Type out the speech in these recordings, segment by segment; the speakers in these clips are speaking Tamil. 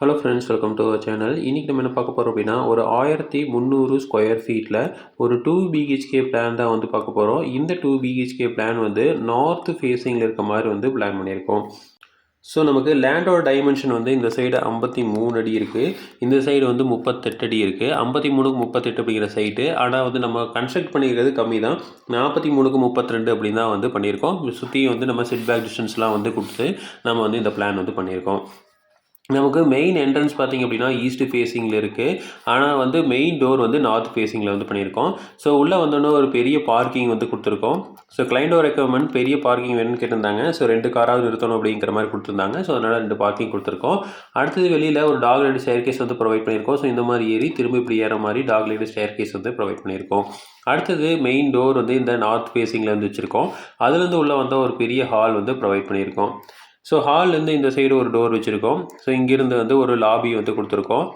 Hello friends welcome to our channel இன்றைக்கி நம்ம என்ன பார்க்க போகிறோம் அப்படின்னா ஒரு ஆயிரத்தி முந்நூறு ஸ்கொயர் ஃபீட்டில் ஒரு டூ பிஹெச்கே பிளான் தான் வந்து பார்க்க போகிறோம் இந்த டூ பிஹெச்கே பிளான் வந்து நார்த் ஃபேஸிங்கில் இருக்க மாதிரி வந்து பிளான் பண்ணியிருக்கோம். ஸோ நமக்கு லேண்டோட டைமென்ஷன் வந்து இந்த சைடு ஐம்பத்தி மூணு அடி இருக்குது இந்த சைடு வந்து முப்பத்தெட்டு அடி இருக்குது ஐம்பத்தி மூணுக்கு முப்பத்தெட்டு அப்படிங்கிற சைட்டு ஆனால் வந்து நம்ம கன்ஸ்ட்ரக்ட் பண்ணிக்கிறது கம்மி தான். நாற்பத்தி மூணுக்கு முப்பத்திரெண்டு அப்படின்னு தான் வந்து பண்ணியிருக்கோம். சுற்றியும் வந்து நம்ம செட் பேக் டிஸ்டன்ஸ்லாம் வந்து கொடுத்து நம்ம வந்து இந்த பிளான் வந்து பண்ணியிருக்கோம். நமக்கு மெயின் என்ட்ரன்ஸ் பார்த்திங்க அப்படின்னா ஈஸ்ட் ஃபேஸிங்கில் இருக்குது ஆனால் வந்து மெயின் டோர் வந்து நார்த் ஃபேஸிங்கில் வந்து பண்ணியிருக்கோம். ஸோ உள்ளே வந்தோன்னே ஒரு பெரிய பார்க்கிங் வந்து கொடுத்துருக்கோம். ஸோ கிளைண்டோ ரெக்கமெண்ட் பெரிய பார்க்கிங் வேணும்னு கேட்டிருந்தாங்க. ஸோ ரெண்டு காராவது நிறுத்தணும் அப்படிங்கிற மாதிரி கொடுத்துருந்தாங்க. ஸோ அதனால் ரெண்டு பார்க்கிங் கொடுத்துருக்கோம். அடுத்தது வெளியில் ஒரு டாக் லைடு ஸ்டேர்கேஸ் வந்து ப்ரொவைட் பண்ணியிருக்கோம். ஸோ இந்த மாதிரி ஏறி திரும்ப இப்படி ஏற மாதிரி டாக் லைடு ஸ்டேர்கேஸ் வந்து ப்ரொவைட் பண்ணியிருக்கோம். அடுத்தது மெயின் டோர் வந்து இந்த நார்த் ஃபேஸிங்கில் வந்து வச்சுருக்கோம். அதுலேருந்து உள்ளே வந்தால் ஒரு பெரிய ஹால் வந்து ப்ரொவைட் பண்ணியிருக்கோம். ஸோ ஹால்லேருந்து இந்த சைடு ஒரு டோர் வச்சுருக்கோம். ஸோ இங்கேருந்து வந்து ஒரு லாபி வந்து கொடுத்துருக்கோம்.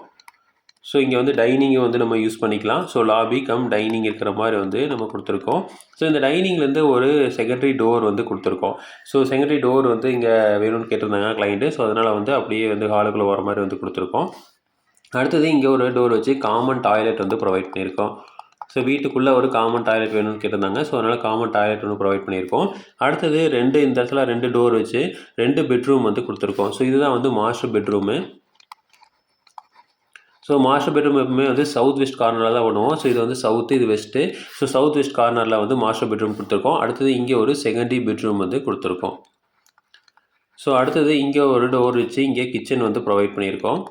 ஸோ இங்கே வந்து டைனிங்கை வந்து நம்ம யூஸ் பண்ணிக்கலாம். ஸோ லாபி கம் டைனிங் இருக்கிற மாதிரி வந்து நம்ம கொடுத்துருக்கோம். ஸோ இந்த டைனிங்லேருந்து ஒரு செகண்டரி டோர் வந்து கொடுத்துருக்கோம். ஸோ செகண்டரி டோர் வந்து இங்கே வேணும்னு கேட்டிருந்தாங்க கிளைண்ட்டு ஸோ அதனால் வந்து அப்படியே வந்து ஹாலுக்குள்ளே வர மாதிரி வந்து கொடுத்துருக்கோம். அடுத்தது இங்கே ஒரு டோர் வச்சு காமன் டாய்லெட் வந்து ப்ரொவைட் பண்ணியிருக்கோம். ஸோ வீட்டுக்குள்ளே ஒரு காமன் டாய்லெட் வேணும்னு கேட்டிருந்தாங்க. ஸோ அதனால் காமன் டாய்லெட் ஒன்று ப்ரொவைட் பண்ணியிருக்கோம். அடுத்தது ரெண்டு இந்த இடத்துல ரெண்டு டோர் வச்சு ரெண்டு பெட்ரூம் வந்து கொடுத்துருக்கோம். ஸோ இதுதான் வந்து master bedroom so master bedroom எப்பவுமே வந்து சவுத் வெஸ்ட் கார்னரில் தான் பண்ணுவோம். ஸோ இது வந்து சவுத்து இது வெஸ்ட்டு ஸோ சவுத் வெஸ்ட் கார்னரில் வந்து மாஸ்டர் பெட்ரூம் கொடுத்துருக்கோம். அடுத்தது இங்கே ஒரு செகண்டரி பெட்ரூம் வந்து கொடுத்துருக்கோம். ஸோ அடுத்தது இங்கே ஒரு டோர் வச்சு இங்கே கிச்சன் வந்து ப்ரொவைட் பண்ணியிருக்கோம்.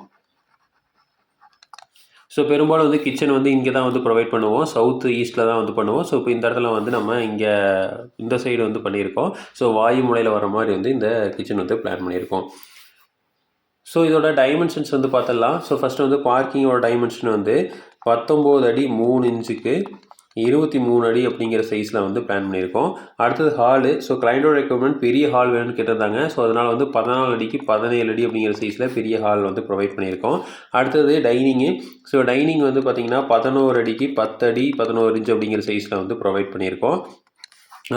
ஸோ பெரும்பாலும் வந்து கிச்சன் வந்து இங்கே தான் வந்து ப்ரொவைட் பண்ணுவோம். சவுத்து ஈஸ்ட்டில் தான் வந்து பண்ணுவோம். ஸோ இப்போ இந்த இடத்துல வந்து நம்ம இங்கே இந்த சைடு வந்து பண்ணியிருக்கோம். ஸோ வாயு முனையில் வர மாதிரி வந்து இந்த கிச்சன் வந்து பிளான் பண்ணியிருக்கோம். ஸோ இதோட டைமென்ஷன்ஸ் வந்து பார்த்துடலாம். ஸோ ஃபஸ்ட்டு வந்து பார்க்கிங்கோட டைமென்ஷன் வந்து பத்தொம்போது அடி மூணு இன்ச்சுக்கு இருபத்தி மூணு அடி அப்படிங்கிற சைஸில் வந்து பிளான் பண்ணியிருக்கோம். அடுத்தது ஹாலு ஸோ கிளைண்டோட ரெக்குவயர்மெண்ட் பெரிய ஹால் வேணும்னு கேட்டிருந்தாங்க. ஸோ அதனால் வந்து பதினாலு அடிக்கு பதினேழு அடி அப்படிங்கிற சைஸில் பெரிய ஹால் வந்து ப்ரொவைட் பண்ணியிருக்கோம். அடுத்தது டைனிங்கு ஸோ டைனிங் வந்து பார்த்திங்கன்னா பதினோரு அடிக்கு பத்து அடி பதினோரு இன்ச் அப்படிங்கிற சைஸில் வந்து ப்ரொவைட் பண்ணியிருக்கோம்.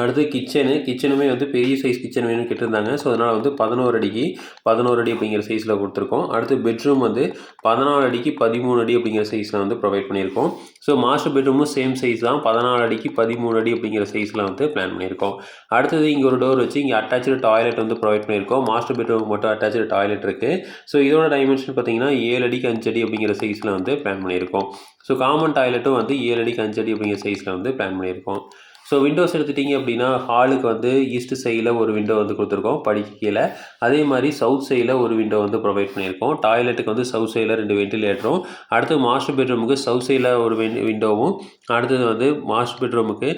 அடுத்து கிச்சனு கிச்சனுமே வந்து பெரிய சைஸ் கிச்சன் வேணும்னு கேட்டிருந்தாங்க. ஸோ அதனால் வந்து பதினோரு அடிக்கு பதினோரு அடி அப்படிங்கிற சைஸில் கொடுத்துருக்கோம். அடுத்து பெட்ரூம் வந்து பதினாலு அடிக்கு பதிமூணு அடி அப்படிங்கிற சைஸில் வந்து ப்ரொவைட் பண்ணியிருக்கோம். ஸோ மாஸ்டர் பெட்ரூமும் சேம் சைஸ் தான். பதினாலு அடிக்கு பதிமூணு அடி அப்படிங்கிற சைஸில் வந்து பிளான் பண்ணியிருக்கோம். அடுத்தது இங்கே ஒரு டோர் வச்சு இங்கே அட்டாச்சு டாய்லெட் வந்து ப்ரொவைட் பண்ணியிருக்கோம். மாஸ்டர் பெட்ரூம் மட்டும் அட்டாச்சு டாய்லெட் இருக்குது ஸோ இதோட டைமென்ஷன் பார்த்தீங்கன்னா ஏழு அடிக்கு அஞ்சு அடி அப்படிங்கிற சைஸில் வந்து பிளான் பண்ணியிருக்கோம். ஸோ காமன் டாய்லெட்டும் வந்து ஏழு அடிக்கு அஞ்சு அடி அப்படிங்கிற சைஸில் வந்து பிளான் பண்ணியிருக்கோம். ஸோ விண்டோஸ் எடுத்துட்டிங்க அப்படின்னா ஹாலுக்கு வந்து ஈஸ்ட் சைடில் ஒரு விண்டோ வந்து கொடுத்துருக்கோம் படிக்கு கீழே. அதே மாதிரி சவுத் சைடில் ஒரு விண்டோ வந்து ப்ரொவைட் பண்ணியிருக்கோம். டாய்லெட்டுக்கு வந்து சவுத் சைடில் ரெண்டு வெண்டிலேட்டரும் அடுத்து மாஸ்டர் பெட்ரூமுக்கு சவுத் சைடில் ஒரு விண்டோவும் அடுத்தது வந்து மாஸ்டர் பெட்ரூமுக்கு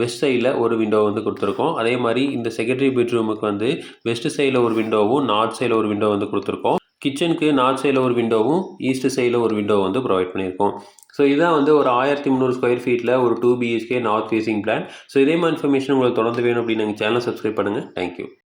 வெஸ்ட் சைடில் ஒரு விண்டோ வந்து கொடுத்துருக்கோம். அதே மாதிரி இந்த செகண்டரி பெட்ரூமுக்கு வந்து வெஸ்ட் சைடில் ஒரு விண்டோவும் நார்த் சைடில் ஒரு விண்டோ வந்து கொடுத்துருக்கோம். கிச்சனுக்கு நார்த் சைடில் ஒரு விண்டோவும் ஈஸ்ட் சைடில் ஒரு விண்டோ வந்து ப்ரொவைட் பண்ணியிருக்கோம். ஸோ இதுதான் வந்து ஒரு ஆயிரத்தி முந்நூறு ஸ்கொயர் ஃபீட்டில் ஒரு two BHK north facing plan so இதே மாதிரி இன்ஃபர்மேஷன் உங்களுக்கு தொடர்ந்து வேணும் அப்படின்னு நீங்கள் சேனல் சப்ஸ்கிரைப் பண்ணுங்கள் தேங்க்யூ